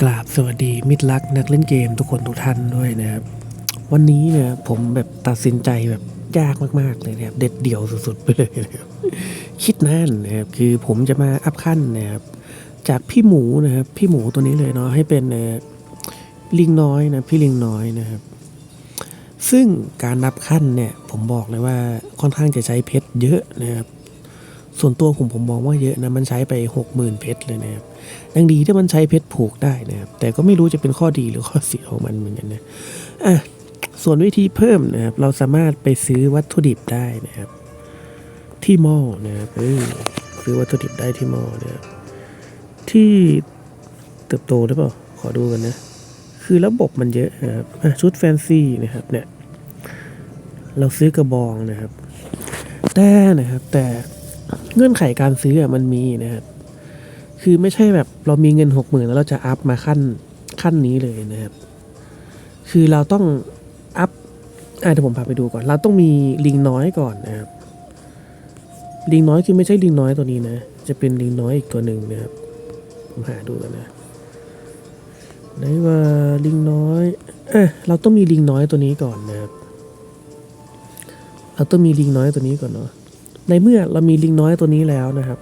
กราบสวัสดีมิตรรักนักเล่นเกมทุกคนทุกท่านด้วยนะครับ วันนี้เนี่ยผมแบบตัดสินใจแบบยากมากๆเลยนะครับ เด็ดเดี่ยวสุดๆไปเลยนะครับคิดนานนะครับคือผมจะมาอัพขั้นนะครับจากพี่หมูนะครับ พี่หมูตัวนี้เลยเนาะให้เป็นลิงน้อยนะพี่ลิงน้อยนะครับ ซึ่งการนับขั้นเนี่ยผมบอกเลยว่าค่อนข้างจะใช้เพชรเยอะนะครับ ส่วนตัวผมผมมองว่าเยอะนะมันใช้ไปหกหมื่นเพชรเลยนะครับยังดีที่มันใช้เพชรผูกได้นะครับแต่ก็ไม่รู้จะเป็นข้อดีหรือข้อเสียของมันเหมือนกันนะอะส่วนวิธีเพิ่มนะครับเราสามารถไปซื้อวัตถุดิบได้นะครับ ที่มอนะครับซื้อวัตถุดิบได้ที่มอนะครับที่เติบโตหรือเปล่าขอดูกันนะ คือระบบมันเยอะนะครับชุดแฟนซีนะครับเนี่ยเราซื้อกระบองนะครับแต่นะครับแต่ เงื่อนไขการซื้ออะมันมีนะครับคือไม่ใช่แบบเรามีเงินหกหมื่นแล้วเราจะอัพมาขั้นขั้นนี้เลยนะครับ คือเราต้องอัพอะเดี๋ยวผมพาไปดูก่อน เราต้องมีลิงน้อยก่อนนะครับ ลิงน้อยคือไม่ใช่ลิงน้อยตัวนี้นะ จะเป็นลิงน้อยอีกตัวหนึ่งนะครับ ผมหาดูกันนะไหนว่าลิงน้อยเอะเราต้องมีลิงน้อยตัวนี้ก่อนนะครับ เราต้องมีลิงน้อยตัวนี้ก่อนเนาะ ในเมื่อเรามีลิงน้อยตัวนี้แล้วนะครับ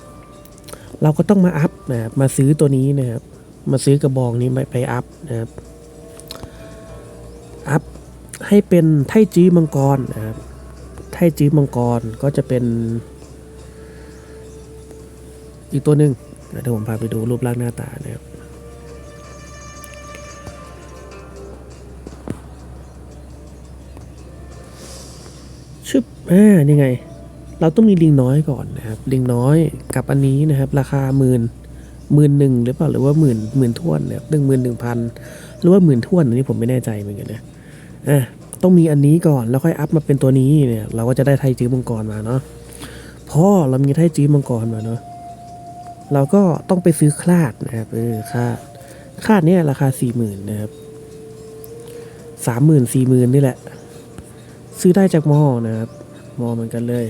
เราก็ต้องมาอัพนะครับมาซื้อตัวนี้นะครับ มาซื้อกระบองนี้ไปไปอัพนะครับอัพให้เป็นไทจีมังกรนะครับไทจีมังกรก็จะเป็น อีกตัวหนึ่งเดี๋ยวผมพาไปดูรูปร่างหน้าตานะครับชึบอ่านี่ไง เราต้องมีลิงน้อยก่อนนะครับลิงน้อยกับอันนี้นะครับ ราคาหมื่นหมื่นหนึ่งหรือเปล่าหรือว่าหมื่นหมื่นท่วนนะครับหนึ่งหมื่นหนึ่งพันหรือว่าหมื่นท่วนอันนี้ผมไม่แน่ใจเหมือนกันนะอะต้องมีอันนี้ก่อนแล้วค่อยอัพมาเป็นตัวนี้เนี่ย เราก็จะได้ไทจื้อมังกรมาเนาะพอเรามีไทจื้อมังกรมาเนาะเราก็ต้องไปซื้อคลาดนะครับเออคลาดคลาดเนี่ยราคาสี่หมื่นนะครับสามหมื่นสี่หมื่นนี่แหละ ซื้อได้จากมอนะครับมอเหมือนกันเลย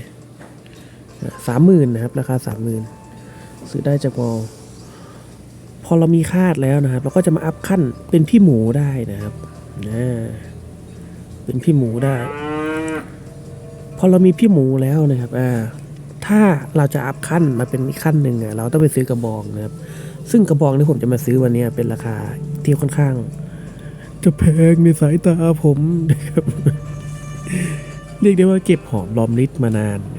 สามหมื่นนะครับ ราคาสามหมื่นซื้อได้จากมอพอเรามีคาดแล้วนะครับ เราก็จะมาอัพขั้นเป็นพี่หมูได้นะครับนะเป็นพี่หมูได้ พอเรามีพี่หมูแล้วนะครับอ่าถ้าเราจะอัพขั้นมาเป็นอีกขั้นหนึ่งอะเราต้องไปซื้อกระบองนะครับ ซึ่งกระบองที่ผมจะมาซื้อวันนี้เป็นราคาที่ค่อนข้าง จะแพงในสายตาผมนะครับเรียกได้ว่าเก็บหอมรอมริดมานานนะ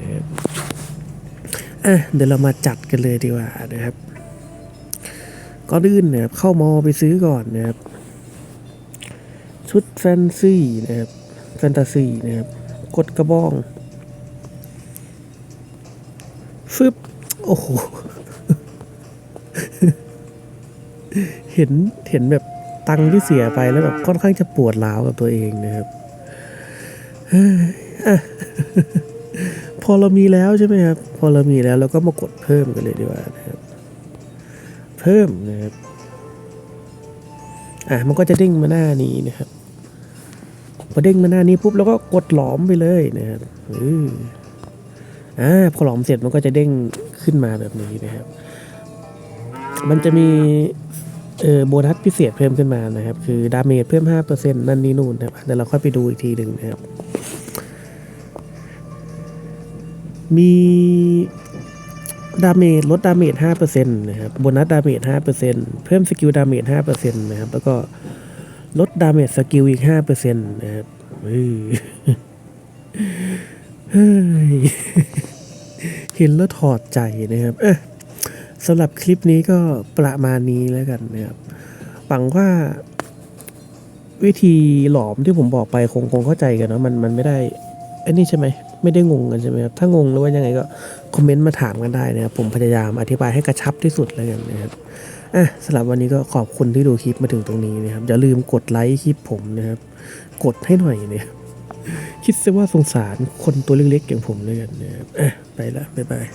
อะเดี๋ยวเรามาจัดกันเลยดีกว่านะครับก็ดื้นนะครับเข้ามอไปซื้อก่อนนะครับ ชุดแฟนซีนะครับแฟนตาซีนะครับกดกระบองฟึบโอ้โหเห็นเห็นแบบตังที่เสียไปแล้วแบบค่อนข้างจะปวดร้าวกับตัวเองนะครับ อเรามีแล้วใช่ไหมครับ พอเรามีแล้วเราก็มากดเพิ่มกันเลยดีกว่านะครับ เพิ่มนะครับ อะมันก็จะเด้งมาหน้านี้นะครับ พอเด้งมาหน้านี้ปุ๊บเราก็กดหลอมไปเลยนะครับเอออ่าพอหลอมเสร็จมันก็จะเด้งขึ้นมาแบบนี้นะครับ มันจะมีเออโบนัสพิเศษเพิ่มขึ้นมานะครับ คือดาเมจเพิ่ม 5%นั่นนี่นู่นนะครับเดี๋ยวเราค่อยไปดูอีกทีหนึ่งนะครับ มีดาเมจลดดาเมจ5%นะครับโบนัสดาเมจ5%เพิ่มสกิลดาเมจ5%นะครับ แล้วก็ลดดาเมจสกิลอีก5%นะครับเฮ้ยเฮ้ยเห็นแล้วถอดใจนะครับเอ๊ะสำหรับคลิปนี้ก็ประมาณนี้แล้วกันนะครับหวังว่าวิธีหลอมที่ผมบอกไปคงคงเข้าใจกันเนาะมันมันไม่ได้ ไอ้นี่ใช่ไหมไม่ได้งงกันใช่ไหมครับถ้างงหรือว่ายังไงก็คอมเมนต์มาถามกันได้นะครับผมพยายามอธิบายให้กระชับที่สุดแล้วกันนะครับอะสำหรับวันนี้ก็ขอบคุณที่ดูคลิปมาถึงตรงนี้นะครับอย่าลืมกดไลค์คลิปผมนะครับกดให้หน่อยนะครับคิดซะว่าสงสารคนตัวเล็กๆอย่างผมเลยกันนะครับอะไปละบ๊ายบาย